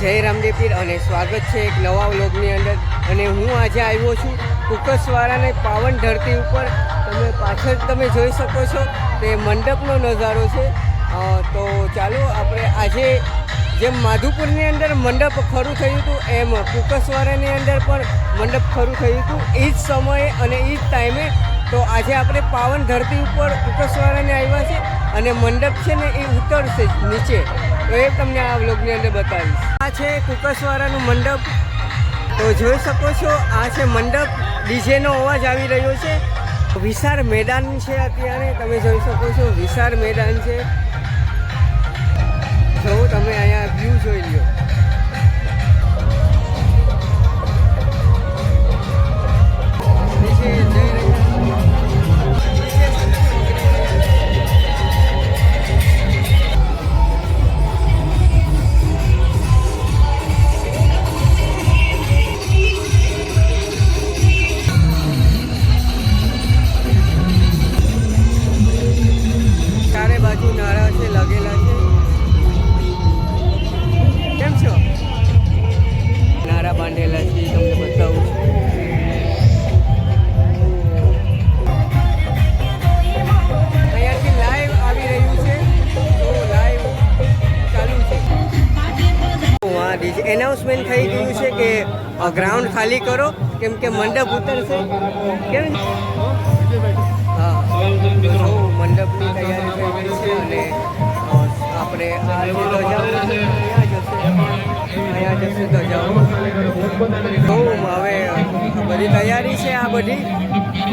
જય રામદેવ પીર અને સ્વાગત છે એક નવા વ્લોગની અંદર. અને હું આજે આવ્યો છું કુકસવાળાને પાવન ધરતી ઉપર. તમે પાછળ તમે જોઈ શકો છો તે મંડપનો નજારો છે. તો ચાલો આપણે આજે જેમ માધુપુરની અંદર મંડપ ખરું થયું હતું, એમ કુકસવાળાની અંદર પણ મંડપ ખરું થયું હતું. એ જ સમયે અને એ જ ટાઈમે તો આજે આપણે પાવન ધરતી ઉપર કુકસવાળાને આવ્યા છે અને મંડપ છે ને એ ઉતરશે નીચે. તો એ તમને આ વ્લોગની અંદર બતાવીશ. આ છે કુકસવાળાનું મંડપ. તો જોઈ શકો છો, આ છે મંડપ. ડીજેનો અવાજ આવી રહ્યો છે. વિશાળ મેદાન છે અત્યારે. તમે જોઈ શકો છો, વિશાળ મેદાન છે. જો તમે અહીંયા વ્યૂ જોઈ લ્યો. એનાઉન્સમેન્ટ થઈ ગયું છે કે ગ્રાઉન્ડ ખાલી કરો, કેમ કે મંડપ ઉતરશે. કેમ? હા. તો મંડપની તૈયારી થઈ ગઈ છે અને આપણે અહીંયા જશે. જશે ધજાઓ. બહુ, હવે બધી તૈયારી છે આ બધી.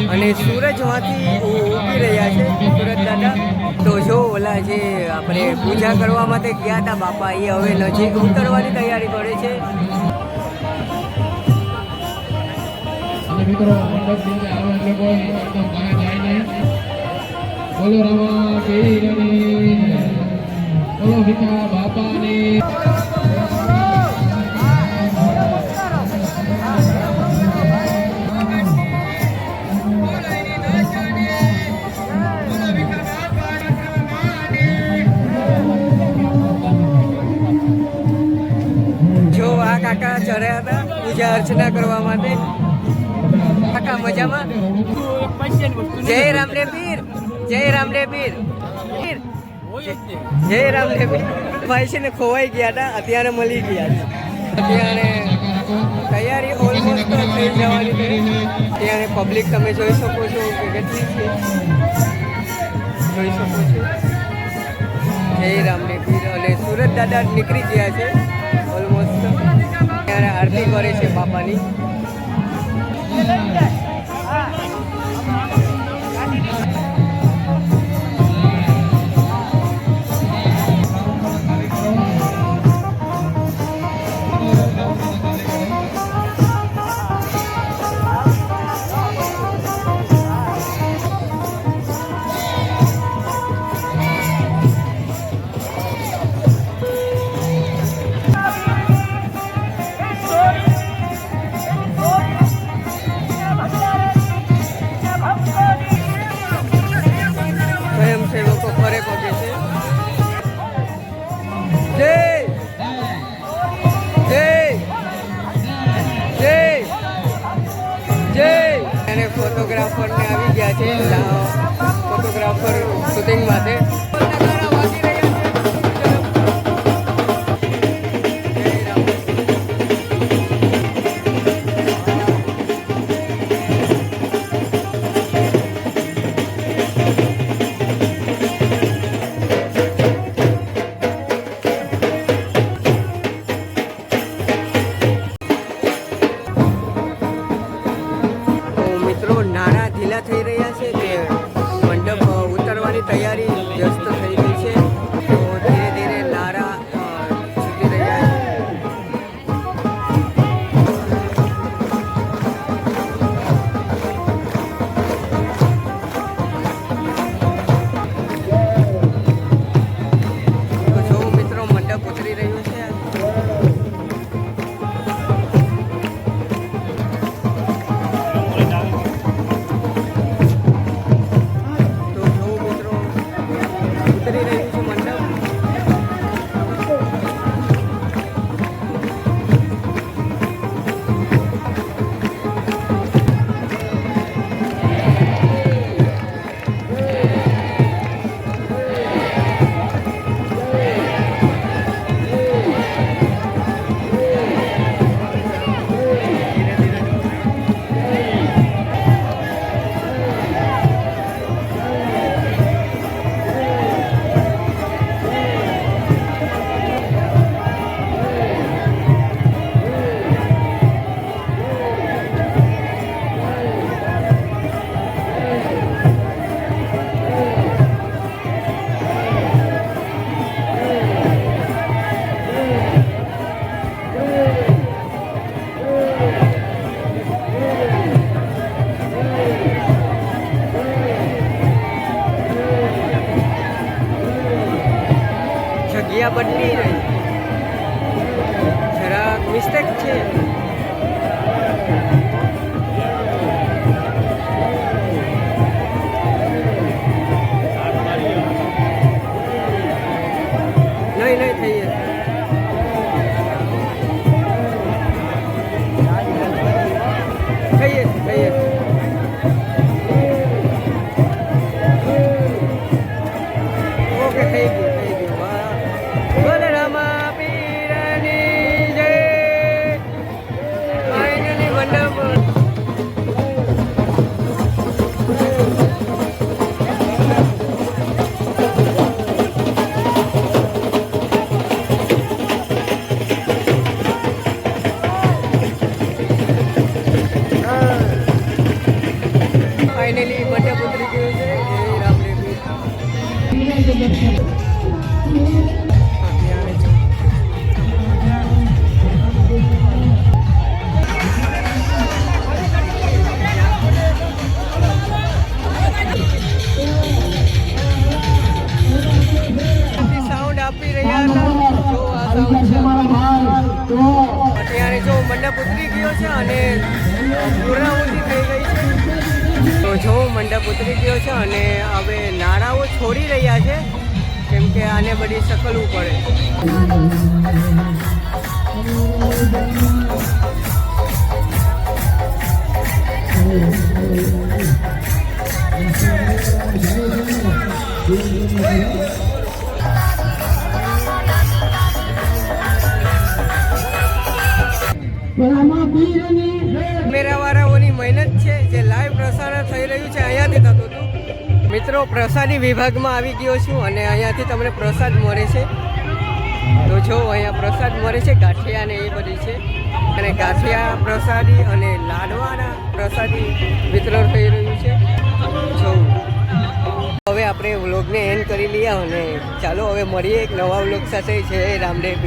અને સૂરજમાંથી ઉ- ઉગી રહ્યા છે, સુરત દાદા. તો જો ઓલા જે આપણે પૂજા કરવા માટે ગયા હતા બાપા, એ હવે નજીક ઉતરવાની તૈયારી કરે છે. મિત્રો બોલો પૂજા અર્ચના કરવા માટે. કાકા મજામાં. જય રામદેવ પીર. જય રામદેવ પીર. જય રામદેવ પીર. ભાઈ છે ને ખોવાઈ ગયા હતા, અત્યારે મળી ગયા છે. અત્યારે તૈયારી ઓલમોસ્ટ થઈ જવાની અત્યારે પબ્લિક તમે જોઈ શકો છો કે કેટલી છે. જોઈ શકો છો. જય રામદેવ પીર. અને સુરત દાદા નીકળી ગયા છે ઓલમોસ્ટ ત્યારે આરતી કરે છે બાપાની. ફોટોગ્રાફરને આવી ગયા છે ફોટોગ્રાફર શૂટિંગ માટે. તૈયારી Good evening. જગ્યા બદલી રહી. જરાક મિસ્ટેક છે. અત્યારે જો મંડપ ઉતરી ગયો છે અને પૂર્ણાહુતિ થઈ ગઈ છે. તો જો મંડપ ઉતરી ગયો છે અને હવે નાળાઓ છોડી રહ્યા છે, કેમ કે આને બધી સકલવું પડે. કેમેરાવાળાઓની મહેનત છે, જે લાઈવ પ્રસારણ થઈ રહ્યું છે, અહીંયાથી થતું હતું. મિત્રો, પ્રસાદી વિભાગમાં આવી ગયો છું અને અહીંયાથી તમને પ્રસાદ મળે છે. તો જો અહીંયા પ્રસાદ મળે છે, ગાંઠિયા ને એ બધી છે. અને ગાંઠિયા પ્રસાદી અને લાડવાના પ્રસાદી વિતરણ થઈ રહ્યું છે. જો હવે આપણે વ્લોગને એન્ડ કરી લઈએ અને ચાલો હવે મળીએ એક નવા વ્લોગ સાથે. છે રામદેવ